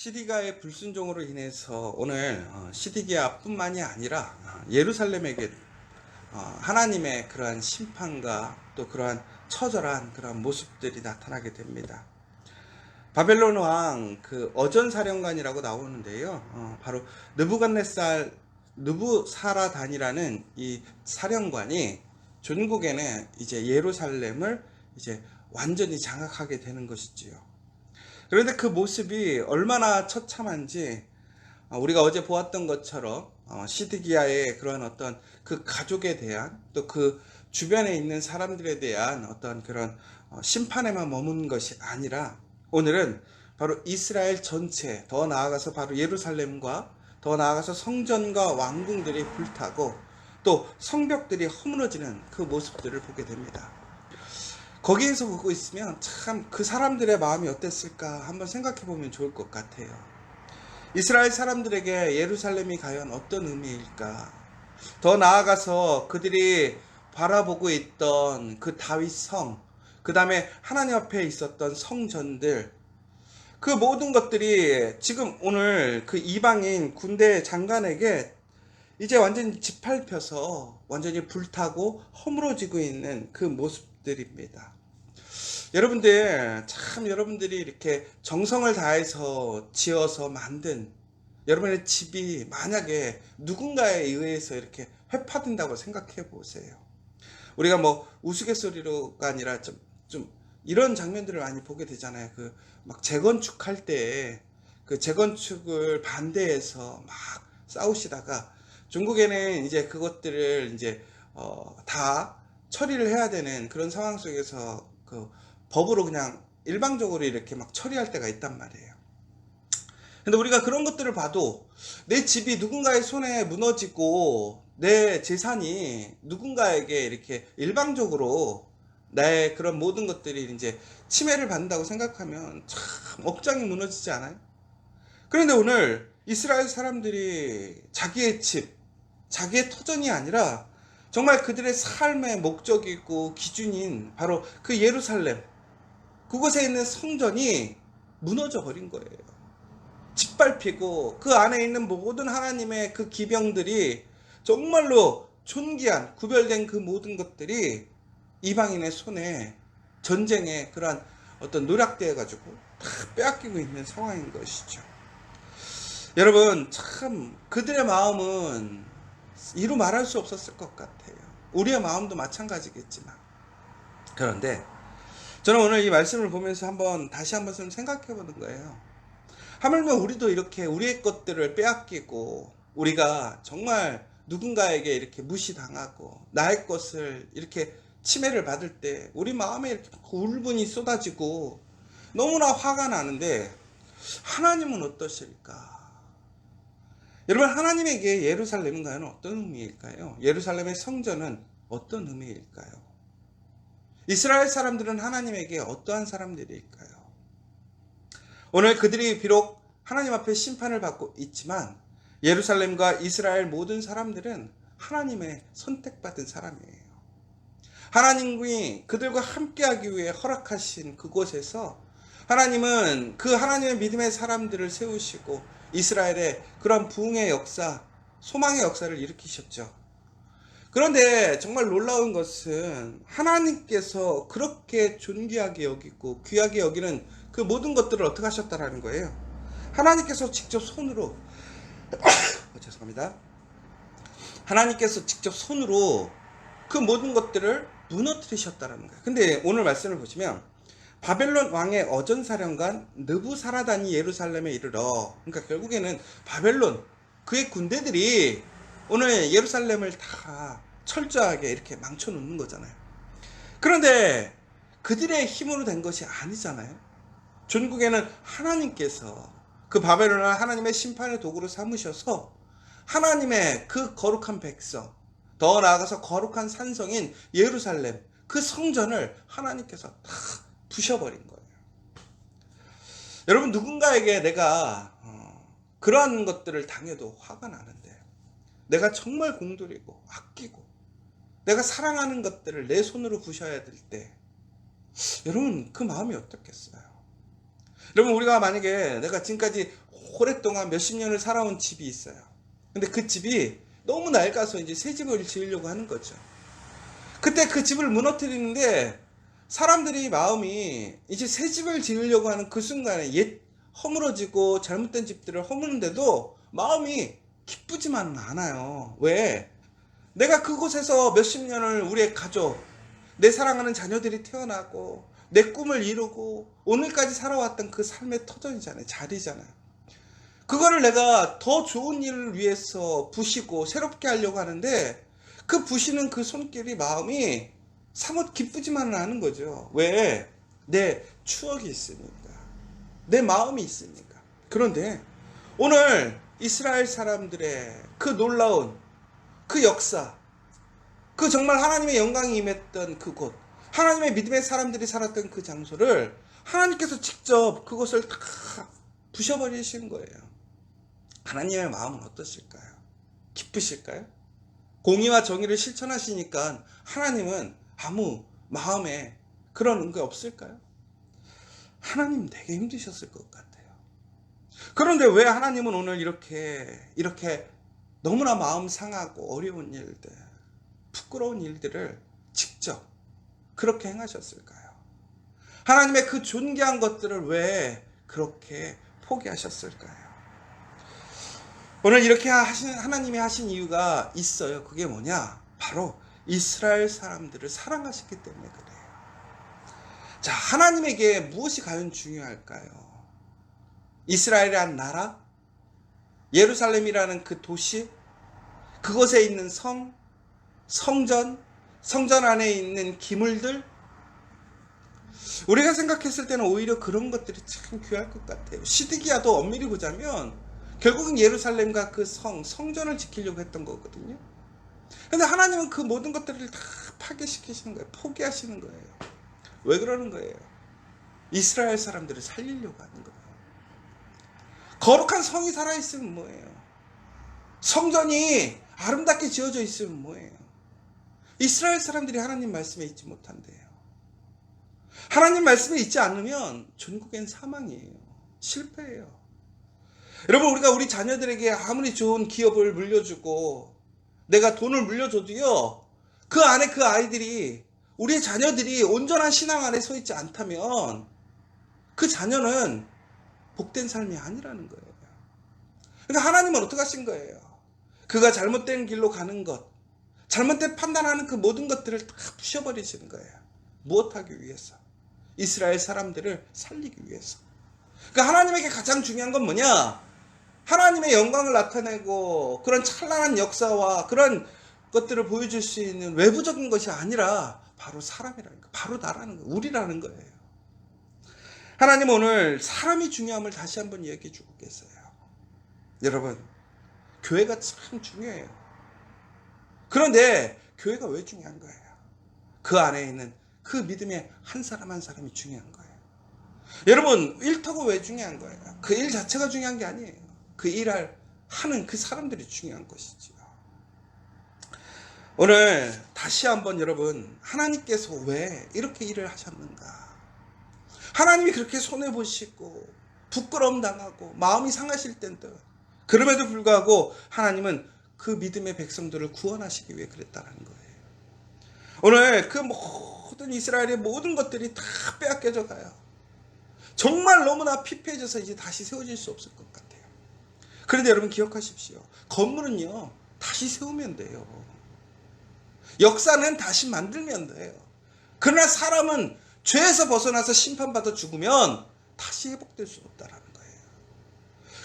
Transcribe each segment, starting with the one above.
시디가의 불순종으로 인해서 오늘 어, 시디기아뿐만이 아니라 어, 예루살렘에게 어, 하나님의 그러한 심판과 또 그러한 처절한 그러한 모습들이 나타나게 됩니다. 바벨론 왕 그 어전 사령관이라고 나오는데요. 어, 바로 느부갓네살 느부사라단이라는 이 사령관이 전국에는 이제 예루살렘을 이제 완전히 장악하게 되는 것이지요. 그런데 그 모습이 얼마나 처참한지 어, 우리가 어제 보았던 것처럼 어, 시드기야의 그런 어떤 그 가족에 대한 또 그 주변에 있는 사람들에 대한 어떤 그런 어, 심판에만 머문 것이 아니라 오늘은 바로 이스라엘 전체 더 나아가서 바로 예루살렘과 더 나아가서 성전과 왕궁들이 불타고 또 성벽들이 허물어지는 그 모습들을 보게 됩니다. 거기에서 보고 있으면 참 그 사람들의 마음이 어땠을까 한번 생각해 보면 좋을 것 같아요. 이스라엘 사람들에게 예루살렘이 과연 어떤 의미일까? 더 나아가서 그들이 바라보고 있던 그 다윗 성, 그 다음에 하나님 앞에 있었던 성전들, 그 모든 것들이 지금 오늘 그 이방인 군대 장관에게 이제 완전히 짓밟혀서 완전히 불타고 허물어지고 있는 그 모습 들입니다. 여러분들, 참 여러분들이 이렇게 정성을 다해서 지어서 만든 여러분의 집이 만약에 누군가에 의해서 이렇게 회파된다고 생각해 보세요. 우리가 뭐 우스갯소리로가 아니라 좀, 좀 이런 장면들을 많이 보게 되잖아요. 그 막 재건축할 때 그 재건축을 반대해서 막 싸우시다가 중국에는 이제 그것들을 이제 어, 다 처리를 해야 되는 그런 상황 속에서 그 법으로 그냥 일방적으로 이렇게 막 처리할 때가 있단 말이에요. 근데 우리가 그런 것들을 봐도 내 집이 누군가의 손에 무너지고 내 재산이 누군가에게 이렇게 일방적으로 나의 그런 모든 것들이 이제 침해를 받는다고 생각하면 참 억장이 무너지지 않아요? 그런데 오늘 이스라엘 사람들이 자기의 집, 자기의 터전이 아니라 정말 그들의 삶의 목적이고 기준인 바로 그 예루살렘, 그곳에 있는 성전이 무너져 버린 거예요. 짓밟히고 그 안에 있는 모든 하나님의 그 기병들이 정말로 존귀한 구별된 그 모든 것들이 이방인의 손에 전쟁에 그러한 어떤 노략되어 가지고 다 빼앗기고 있는 상황인 것이죠. 여러분 참 그들의 마음은 이루 말할 수 없었을 것 같아요. 우리의 마음도 마찬가지겠지만 그런데 저는 오늘 이 말씀을 보면서 한번 다시 한번 좀 생각해 보는 거예요. 하물며 우리도 이렇게 우리의 것들을 빼앗기고 우리가 정말 누군가에게 이렇게 무시당하고 나의 것을 이렇게 침해를 받을 때 우리 마음에 이렇게 울분이 쏟아지고 너무나 화가 나는데 하나님은 어떠실까? 여러분 하나님에게 예루살렘은 과연 어떤 의미일까요? 예루살렘의 성전은 어떤 의미일까요? 이스라엘 사람들은 하나님에게 어떠한 사람들일까요? 오늘 그들이 비록 하나님 앞에 심판을 받고 있지만 예루살렘과 이스라엘 모든 사람들은 하나님의 선택받은 사람이에요. 하나님이 그들과 함께하기 위해 허락하신 그곳에서 하나님은 그 하나님의 믿음의 사람들을 세우시고 이스라엘의 그런 부흥의 역사, 소망의 역사를 일으키셨죠. 그런데 정말 놀라운 것은 하나님께서 그렇게 존귀하게 여기고 귀하게 여기는 그 모든 것들을 어떻게 하셨다라는 거예요. 하나님께서 직접 손으로 어, 죄송합니다. 하나님께서 직접 손으로 그 모든 것들을 무너뜨리셨다라는 거예요. 근데 오늘 말씀을 보시면 바벨론 왕의 어전사령관 느부사라단이 예루살렘에 이르러 그러니까 결국에는 바벨론 그의 군대들이 오늘 예루살렘을 다 철저하게 이렇게 망쳐 놓는 거잖아요. 그런데 그들의 힘으로 된 것이 아니잖아요. 전국에는 하나님께서 그 바벨론을 하나님의 심판의 도구로 삼으셔서 하나님의 그 거룩한 백성, 더 나아가서 거룩한 산성인 예루살렘, 그 성전을 하나님께서 다 부셔버린 거예요. 여러분, 누군가에게 내가 어, 그러한 것들을 당해도 화가 나는데, 내가 정말 공돌이고, 아끼고, 내가 사랑하는 것들을 내 손으로 부셔야 될 때, 여러분, 그 마음이 어떻겠어요? 여러분, 우리가 만약에 내가 지금까지 오랫동안 몇십 년을 살아온 집이 있어요. 근데 그 집이 너무 낡아서 이제 새 집을 지으려고 하는 거죠. 그때 그 집을 무너뜨리는데 사람들이 마음이 이제 새 집을 지으려고 하는 그 순간에 옛 허물어지고 잘못된 집들을 허무는데도 마음이 기쁘지만은 않아요. 왜? 내가 그곳에서 몇십 년을 우리의 가족, 내 사랑하는 자녀들이 태어나고 내 꿈을 이루고 오늘까지 살아왔던 그 삶의 터전이잖아요. 자리잖아요. 그거를 내가 더 좋은 일을 위해서 부시고 새롭게 하려고 하는데 그 부시는 그 손길이 마음이 사뭇 기쁘지만은 않은 거죠. 왜? 내 추억이 있으니까. 내 마음이 있으니까. 그런데 오늘 이스라엘 사람들의 그 놀라운 그 역사, 그 정말 하나님의 영광이 임했던 그곳, 하나님의 믿음의 사람들이 살았던 그 장소를 하나님께서 직접 그것을 다 부셔버리신 거예요. 하나님의 마음은 어떠실까요? 기쁘실까요? 공의와 정의를 실천하시니까 하나님은 아무 마음에 그런 게 없을까요? 하나님 되게 힘드셨을 것 같아요. 그런데 왜 하나님은 오늘 이렇게, 이렇게 너무나 마음 상하고 어려운 일들, 부끄러운 일들을 직접 그렇게 행하셨을까요? 하나님의 그 존귀한 것들을 왜 그렇게 포기하셨을까요? 오늘 이렇게 하신, 하나님이 하신 이유가 있어요. 그게 뭐냐? 바로 이스라엘 사람들을 사랑하셨기 때문에 그래요. 자, 하나님에게 무엇이 과연 중요할까요? 이스라엘이란 나라? 예루살렘이라는 그 도시? 그곳에 있는 성? 성전? 성전 안에 있는 기물들? 우리가 생각했을 때는 오히려 그런 것들이 참 귀할 것 같아요. 시드기야도 엄밀히 보자면 결국은 예루살렘과 그 성, 성전을 지키려고 했던 거거든요. 근데 하나님은 그 모든 것들을 다 파괴시키시는 거예요. 포기하시는 거예요. 왜 그러는 거예요? 이스라엘 사람들을 살리려고 하는 거예요. 거룩한 성이 살아있으면 뭐예요? 성전이 아름답게 지어져 있으면 뭐예요? 이스라엘 사람들이 하나님 말씀에 있지 못한대요. 하나님 말씀에 있지 않으면 전국엔 사망이에요. 실패예요. 여러분, 우리가 우리 자녀들에게 아무리 좋은 기업을 물려주고 내가 돈을 물려줘도요, 그 안에 그 아이들이 우리의 자녀들이 온전한 신앙 안에 서 있지 않다면 그 자녀는 복된 삶이 아니라는 거예요. 그러니까 하나님은 어떻게 하신 거예요? 그가 잘못된 길로 가는 것, 잘못된 판단하는 그 모든 것들을 다 부셔버리시는 거예요. 무엇하기 위해서? 이스라엘 사람들을 살리기 위해서. 그러니까 하나님에게 가장 중요한 건 뭐냐? 하나님의 영광을 나타내고 그런 찬란한 역사와 그런 것들을 보여줄 수 있는 외부적인 것이 아니라 바로 사람이라는 거, 바로 나라는 거, 우리라는 거예요. 하나님 오늘 사람이 중요함을 다시 한번 얘기해 주고 계세요. 여러분, 교회가 참 중요해요. 그런데 교회가 왜 중요한 거예요? 그 안에 있는 그 믿음의 한 사람 한 사람이 중요한 거예요. 여러분, 일터가 왜 중요한 거예요? 그 일 자체가 중요한 게 아니에요. 그 일을 하는 그 사람들이 중요한 것이지요. 오늘 다시 한번 여러분, 하나님께서 왜 이렇게 일을 하셨는가? 하나님이 그렇게 손해 보시고, 부끄러움 당하고, 마음이 상하실 텐데, 그럼에도 불구하고 하나님은 그 믿음의 백성들을 구원하시기 위해 그랬다는 거예요. 오늘 그 모든 이스라엘의 모든 것들이 다 빼앗겨져 가요. 정말 너무나 피폐해져서 이제 다시 세워질 수 없을 것 같아요. 그런데 여러분 기억하십시오. 건물은요, 다시 세우면 돼요. 역사는 다시 만들면 돼요. 그러나 사람은 죄에서 벗어나서 심판받아 죽으면 다시 회복될 수 없다라는 거예요.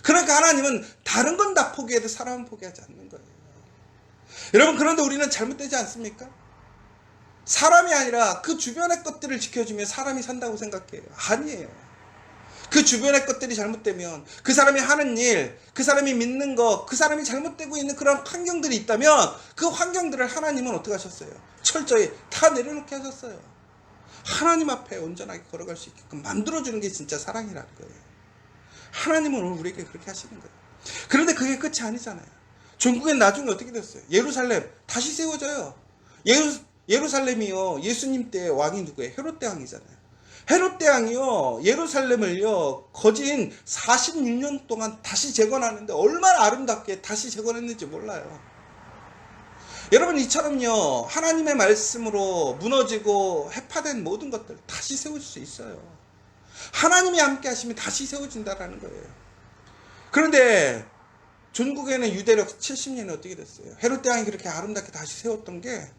그러니까 하나님은 다른 건 다 포기해도 사람은 포기하지 않는 거예요. 여러분, 그런데 우리는 잘못되지 않습니까? 사람이 아니라 그 주변의 것들을 지켜주면 사람이 산다고 생각해요. 아니에요. 그 주변의 것들이 잘못되면 그 사람이 하는 일, 그 사람이 믿는 것, 그 사람이 잘못되고 있는 그런 환경들이 있다면 그 환경들을 하나님은 어떻게 하셨어요? 철저히 다 내려놓게 하셨어요. 하나님 앞에 온전하게 걸어갈 수 있게끔 만들어주는 게 진짜 사랑이라는 거예요. 하나님은 오늘 우리에게 그렇게 하시는 거예요. 그런데 그게 끝이 아니잖아요. 전국엔 나중에 어떻게 됐어요? 예루살렘 다시 세워져요. 예루, 예루살렘이요. 예수님 때 왕이 누구예요? 헤롯 대 왕이잖아요. 헤롯 대왕이요 예루살렘을요 거진 46년 동안 다시 재건하는데 얼마나 아름답게 다시 재건했는지 몰라요. 여러분 이처럼요 하나님의 말씀으로 무너지고 해파된 모든 것들 다시 세울 수 있어요. 하나님이 함께 하시면 다시 세워진다라는 거예요. 그런데 전국에는 유대력 70년이 어떻게 됐어요? 헤롯 대왕이 그렇게 아름답게 다시 세웠던 게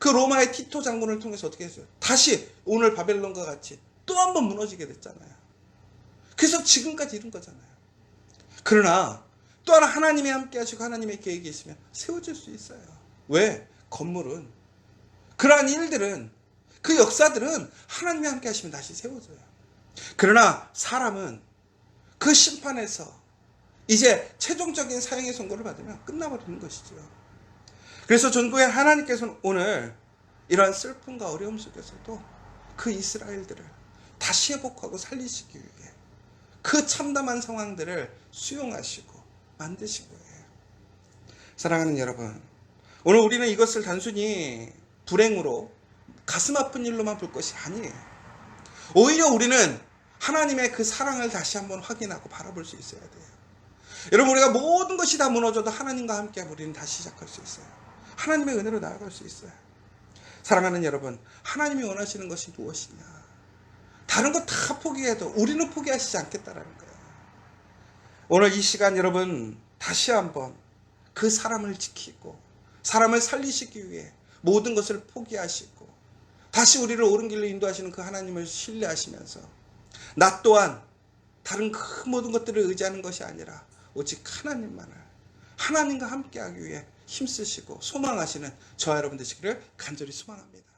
그 로마의 티토 장군을 통해서 어떻게 했어요? 다시 오늘 바벨론과 같이 또 한 번 무너지게 됐잖아요. 그래서 지금까지 이룬 거잖아요. 그러나 또 하나 하나님이 함께 하시고 하나님의 계획이 있으면 세워질 수 있어요. 왜? 건물은 그러한 일들은 그 역사들은 하나님이 함께 하시면 다시 세워져요. 그러나 사람은 그 심판에서 이제 최종적인 사형의 선고를 받으면 끝나버리는 것이죠. 그래서 전국에 하나님께서는 오늘 이러한 슬픔과 어려움 속에서도 그 이스라엘들을 다시 회복하고 살리시기 위해 그 참담한 상황들을 수용하시고 만드신 거예요. 사랑하는 여러분, 오늘 우리는 이것을 단순히 불행으로 가슴 아픈 일로만 볼 것이 아니에요. 오히려 우리는 하나님의 그 사랑을 다시 한번 확인하고 바라볼 수 있어야 돼요. 여러분 우리가 모든 것이 다 무너져도 하나님과 함께하면 우리는 다시 시작할 수 있어요. 하나님의 은혜로 나아갈 수 있어요. 사랑하는 여러분, 하나님이 원하시는 것이 무엇이냐? 다른 거 다 포기해도 우리는 포기하시지 않겠다라는 거예요. 오늘 이 시간 여러분 다시 한번 그 사람을 지키고 사람을 살리시기 위해 모든 것을 포기하시고 다시 우리를 옳은 길로 인도하시는 그 하나님을 신뢰하시면서 나 또한 다른 그 모든 것들을 의지하는 것이 아니라 오직 하나님만을 하나님과 함께하기 위해 힘쓰시고 소망하시는 저와 여러분 되시기를 간절히 소망합니다.